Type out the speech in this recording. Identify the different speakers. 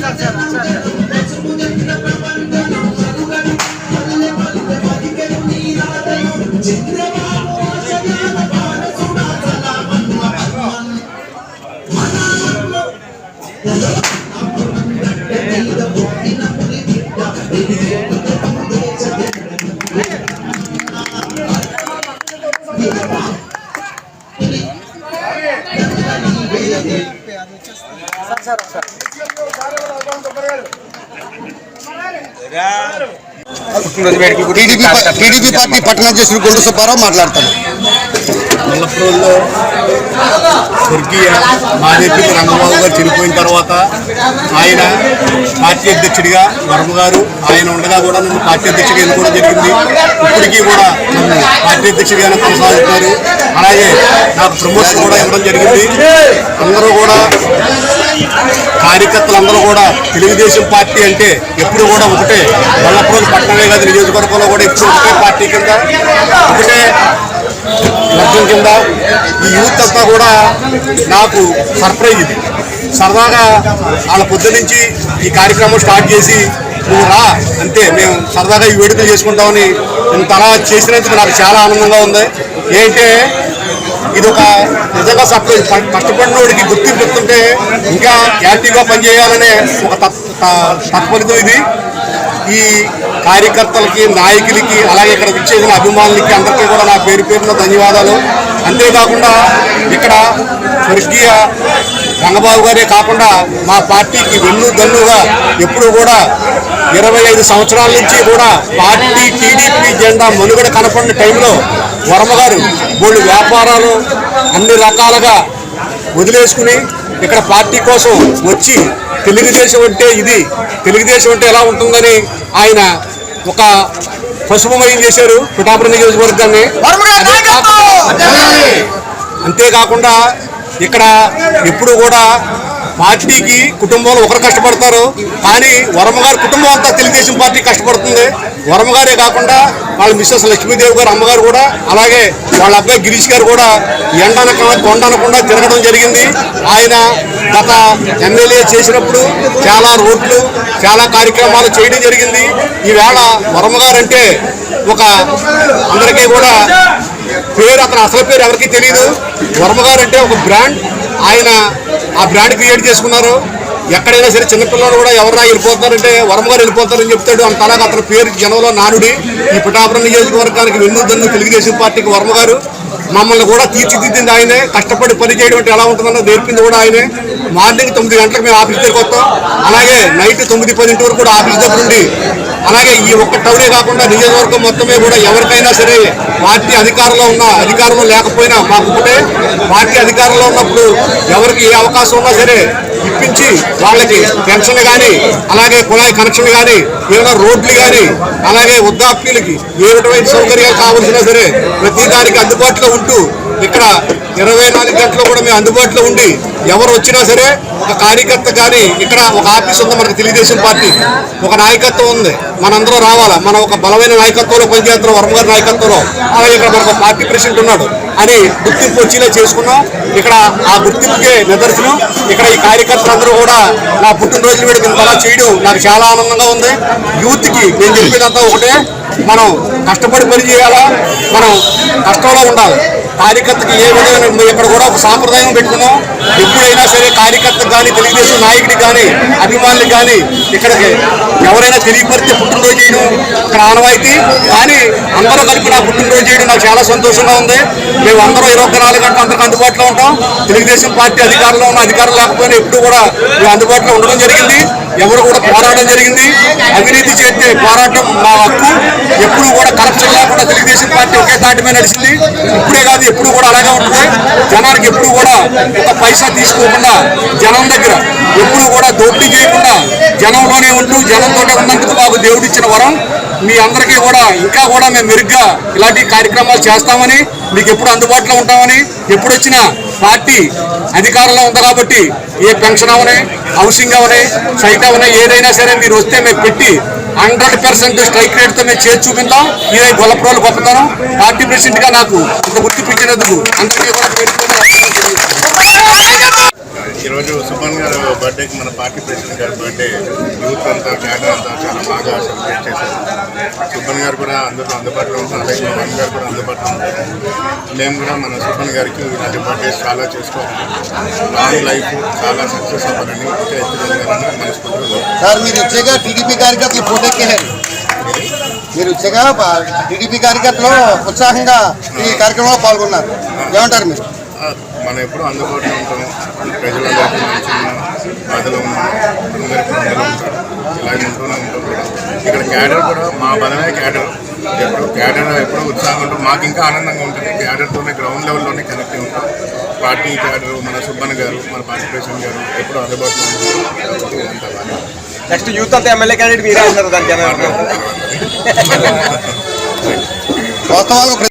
Speaker 1: Gracias. TDP పా- TDP party పట్టణాధ్యక్షుడు గొండు సుబ్బారావు మాట్లాడతారు
Speaker 2: మల్లప్రోల్లో స్వర్గీయ మాదేపి రంగబాబు గారు చనిపోయిన తర్వాత ఆయన పార్టీ అధ్యక్షుడిగా వర్మ గారు ఆయన ఉండగా కూడా నన్ను పార్టీ అధ్యక్షుడిగా ఎన్నుకోవడం జరిగింది. ఇప్పటికీ కూడా నన్ను పార్టీ అధ్యక్షుడిగానే కొనసాగుతున్నారు అలాగే నాకు ప్రమోషన్ కూడా ఇవ్వడం జరిగింది. అందరూ కూడా కార్యకర్తలందరూ కూడా తెలుగుదేశం పార్టీ అంటే ఎప్పుడు కూడా ఒకటే. మల్లప్రోలు పట్టణమే కాదు నియోజకవర్గంలో కూడా ఎప్పుడు ఒకటే పార్టీ కింద. ఒకటే లక్ష్యం కింద ఈ యూత్ అంతా కూడా నాకు సర్ప్రైజ్ ఇది. సరదాగా వాళ్ళ పొద్దు నుంచి ఈ కార్యక్రమం స్టార్ట్ చేసి నువ్వు రా అంతే మేము సరదాగా ఈ వేడుకలు చేసుకుంటామని ఇంత అలా చేసినందుకు నాకు చాలా ఆనందంగా ఉంది. ఏంటంటే ఇది ఒక నిజంగా సర్ప్రైజ్. కష్టపడినోడికి గుర్తింపు చెప్తుంటే ఇంకా యాక్టివ్గా పనిచేయాలనే ఒక తత్ఫలితం ఇది. ఈ కార్యకర్తలకి నాయకులకి అలాగే ఇక్కడ విచ్చేసిన అభిమానులకి అందరికీ కూడా నా పేరు పేరున ధన్యవాదాలు. అంతేకాకుండా ఇక్కడ స్వర్గీయ రంగబాబు గారే కాకుండా మా పార్టీకి వెన్ను దన్నుగా ఎప్పుడు కూడా ఇరవై ఐదు సంవత్సరాల నుంచి కూడా పార్టీ టీడీపీ జెండా మనుగడ కనపడిన టైంలో వర్మ గారు వ్యాపారాలు అన్ని రకాలుగా వదిలేసుకుని ఇక్కడ పార్టీ కోసం వచ్చి తెలుగుదేశం అంటే ఇది తెలుగుదేశం అంటే ఎలా ఉంటుందని ఆయన ఒక పశుభమయం చేశారు? పిఠాపురం నియోజకవర్గాన్ని అంతేకాకుండా ఇక్కడ ఎప్పుడు కూడా పార్టీకి కుటుంబంలో ఒకరు కష్టపడతారు. కానీ వరమగారి కుటుంబం అంతా తెలుగుదేశం పార్టీ కష్టపడుతుంది. వరమగారే కాకుండా వాళ్ళ మిస్సెస్ లక్ష్మీదేవి గారు అమ్మగారు కూడా అలాగే వాళ్ళ అబ్బాయి గిరీష్ గారు కూడా ఎండనక కొండనకుండా తిరగడం జరిగింది. ఆయన గత ఎమ్మెల్యే చేసినప్పుడు చాలా రోడ్లు చాలా కార్యక్రమాలు చేయడం జరిగింది. ఈవేళ వరమగారు అంటే ఒక అందరికీ కూడా పేరు అతను అసలు పేరు ఎవరికి తెలియదు వరమగారు అంటే ఒక బ్రాండ్. ఆయన ఆ బ్రాండ్ క్రియేట్ చేసుకున్నారు. ఎక్కడైనా సరే చిన్నపిల్లలు కూడా ఎవరైనా వెళ్ళిపోతారంటే వర్మగారు వెళ్ళిపోతారని చెప్తాడు. అంత అలాగా అతని పేరు జనంలో నానుడి. ఈ పిఠాపురం నియోజకవర్గానికి వెన్నుదన్ను తెలుగుదేశం పార్టీకి వరమగారు. మమ్మల్ని కూడా తీర్చిదిద్దింది ఆయనే. కష్టపడి పని చేయడం అంటే ఎలా ఉంటుందన్నది నేర్పింది కూడా ఆయనే. మార్నింగ్ తొమ్మిది గంటలకు మేము ఆఫీస్ దగ్గరికి వస్తాం. అలాగే నైట్ తొమ్మిది పదింటి వరకు కూడా ఆఫీస్ దగ్గర ఉండి అలాగే ఈ ఒక్క టౌనే కాకుండా నియోజకవర్గం మొత్తమే కూడా ఎవరికైనా సరే పార్టీ అధికారంలో ఉన్న అధికారంలో లేకపోయినా మాకు ఒకటే. పార్టీ అధికారంలో ఉన్నప్పుడు ఎవరికి ఏ అవకాశం ఉన్నా సరే ఇప్పించి వాళ్ళకి పెన్షన్ కానీ అలాగే కుళాయి కనెక్షన్ కానీ ఏమైనా రోడ్లు కానీ అలాగే వృద్ధాప్యులకి ఏ విధమైన సౌకర్యాలు కావాల్సినా సరే ప్రతి దానికి అందుబాటులో ఉంటూ ఇక్కడ ఇరవై నాలుగు గంటలు కూడా మేము అందుబాటులో ఉండి ఎవరు వచ్చినా సరే ఒక కార్యకర్త కానీ ఇక్కడ ఒక ఆఫీస్ ఉంది మనకు తెలుగుదేశం పార్టీ ఒక నాయకత్వం ఉంది. మనందరూ రావాలా? మనం ఒక బలమైన నాయకత్వంలో పనిచేస్తున్న వర్మ గారి నాయకత్వంలో. అలాగే ఇక్కడ మనకు పార్టీ ప్రెసిడెంట్ ఉన్నాడు. అని గుర్తింపు వచ్చేలా చేసుకున్నాం. ఇక్కడ ఆ గుర్తింపుకే నిదర్శనం. ఇక్కడ ఈ కార్యకర్తలందరూ కూడా నా పుట్టినరోజు వేడుక ఇంతలా చేయడం నాకు చాలా ఆనందంగా ఉంది. యూత్కి నేను చెప్పేదంతా ఒకటే. మనం కష్టపడి పని చేయాలా? మనం కష్టంలో ఉండాలి. కార్యకర్తకి ఏ విధంగా ఇక్కడ కూడా ఒక సాంప్రదాయం పెట్టుకున్నాం. ఎప్పుడైనా సరే కార్యకర్తకు కానీ తెలుగుదేశం నాయకుడికి కానీ అభిమానులకు కానీ ఇక్కడికి ఎవరైనా తెలియపరిస్తే పుట్టినరోజు చేయడం ఇక్కడ ఆనవాయితీ. కానీ అందరూ కలిపి నా పుట్టినరోజు చేయడం నాకు చాలా సంతోషంగా ఉంది. మేము అందరూ ఇరవై నాలుగు గంటలు అందరికి అందుబాటులో ఉంటాం. తెలుగుదేశం పార్టీ అధికారంలో ఉన్న అధికారం లేకపోయినా ఎప్పుడు కూడా మేము అందుబాటులో ఉండడం జరిగింది. ఎవరు కూడా పోరాటం జరిగింది. అవినీతి చేస్తే పోరాటం మా హక్కు. ఎప్పుడు కూడా కరప్షన్ లేకుండా తెలుగుదేశం పార్టీ ఒకే తాటి మీద నడిచింది. ఇప్పుడే కాదు ఎప్పుడు కూడా అలాగే ఉంటుంది. జనానికి ఎప్పుడు కూడా ఒక పైసా తీసుకోకుండా జనం దగ్గర ఎప్పుడు కూడా దోపిడీ చేయకుండా జనంలోనే ఉంటూ జనంతోనే ఉన్నందుకు మాకు దేవుడిచ్చిన వరం. మీ అందరికీ కూడా ఇంకా కూడా మేము మెరుగ్గా ఇలాంటి కార్యక్రమాలు చేస్తామని మీకు ఎప్పుడు అందుబాటులో ఉంటామని ఎప్పుడు వచ్చినా పార్టీ అధికారంలో ఉంది కాబట్టి ఏ పెన్షన్ అవనే హౌసింగ్ అవనే సైట్ అవనే ఏదైనా సరే మీరు వస్తే మేము పెట్టి హండ్రెడ్ పర్సెంట్ స్ట్రైక్ రేట్తో మేము చేసి చూపిందాం ఇదే గొల్లప్రోలు గొప్పతనం. పార్టీ ప్రెసిడెంట్గా నాకు ఇంత గుర్తింపించినందుకు అందరికీ కూడా పేరు పేరున అభినందనలు తెలియజేస్తున్నాను.
Speaker 3: ఈరోజు సుమన్ గారు బర్త్డే బర్త్డేకి మన పార్టీ ప్రెసిడెంట్ గారి బర్త్డే యూత్ అంతా క్యాడర్ అంతా చాలా బాగా సెలబ్రేట్ చేశారు. సుబ్బన్ గారు కూడా అందరూ అందుబాటులో ఉంటారు అలాగే మా వన్ గారు కూడా అందుబాటులో ఉంటారు మేము కూడా మన సుబ్బన్ గారికి ఇలాంటి బర్త్డేస్ చాలా చేసుకోవాలి. లాంగ్ లైఫ్ చాలా సక్సెస్ అవ్వాలని
Speaker 1: సార్ మీరు వచ్చేగా టీడీపీ కార్యకర్తలు మీరు వచ్చేగా టీడీపీ కార్యకర్తలు ఉత్సాహంగా ఈ కార్యక్రమంలో పాల్గొన్నారు. ఏమంటారు మీరు?
Speaker 3: మనం ఎప్పుడూ అందుబాటులో ఉంటాం ప్రజలందరికీ మంచిగా బాధలో ఇలాగే ఉంటూనే ఉంటాం కూడా ఇక్కడ క్యాడర్ కూడా మా బలమే క్యాడర్. ఎప్పుడు క్యాడర్ ఎప్పుడు ఉత్సాహంగా ఉంటాం మాకు ఇంకా ఆనందంగా ఉంటుంది. క్యాడర్తోనే గ్రౌండ్ లెవెల్లోనే కనెక్ట్ ఉంటాం. పార్టీ క్యాడర్ మన సుబ్బన్న గారు మన పార్టీ ప్రెసిడెంట్ గారు ఎప్పుడు అందుబాటులో ఉంటారు ఉంటారు
Speaker 4: నెక్స్ట్ యూత్ అంతా ఎమ్మెల్యే క్యాండిడేట్ మీరే అంటారు దానికి
Speaker 1: వాస్తవాలు